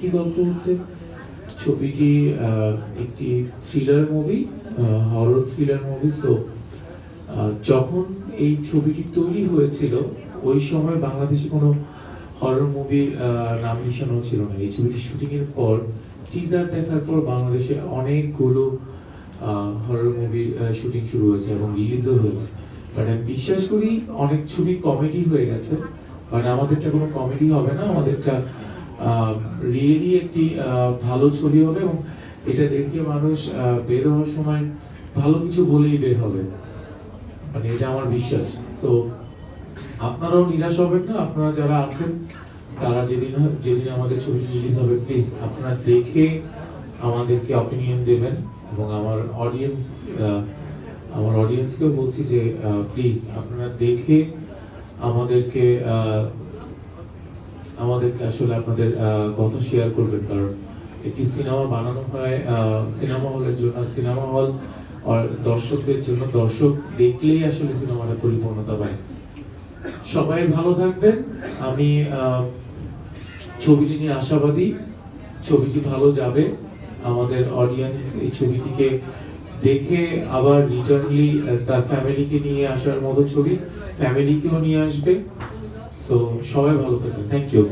কি গল্প হচ্ছে? ছবিটি একটি thriller movie horror thriller movie so যখন এই ছবিটি তৈরি হয়েছিল, ওই সময় বাংলাদেশে কোনো হরর মুভির নাম নিশানো ছিল না। এই ছবিটি শুটিং এর পর টিজার দেখার পর বাংলাদেশে অনেকগুলো হরর মুভির শুটিং শুরু হয়েছে এবং রিলিজও হয়েছে। বাট আমি বিশ্বাস করি, অনেক ছবি কমেডি হয়ে গেছে বাট আমাদেরটা কোনো কমেডি হবে না। আমাদেরটা রিয়েলি একটি ভালো ছবি হবে এবং এটা দেখে মানুষ বের হওয়ার সময় ভালো কিছু বলেই বের হবে। মানে এটা আমার বিশ্বাস। সো আপনারাও নিরাশ হবেন না, আপনারা যারা আছেন, তারা যেদিন যেদিন আমাদের ছবি রিলিজ হবে প্লিজ আপনারা দেখে আমাদেরকে অপিনিয়ন দেবেন এবং আমার অডিয়েন্স আমার অডিয়েন্সকেও বলছি যে প্লিজ আপনারা দেখে আমাদেরকে আমাদেরকে আসলে আপনাদের কথা শেয়ার করবেন। কারণ একটি সিনেমা বানানো হয় সিনেমা হলের জন্য। সিনেমা হল আর দর্শকদের জন্য, দর্শক দেখলেই আসলে সিনেমাটা পরিপূর্ণতা পায়। সবাই ভালো থাকবেন। আমি ছবিটি নিয়ে আশাবাদী। ছবিটি ভালো যাবে। আমাদের অডিয়েন্স এই ছবিটিকে দেখে আবার রিটার্নলি তার ফ্যামিলিকে নিয়ে আসার মতো ছবি। ফ্যামিলিকেও নিয়ে আসবে। So, Shoaib Halutakar, thank you.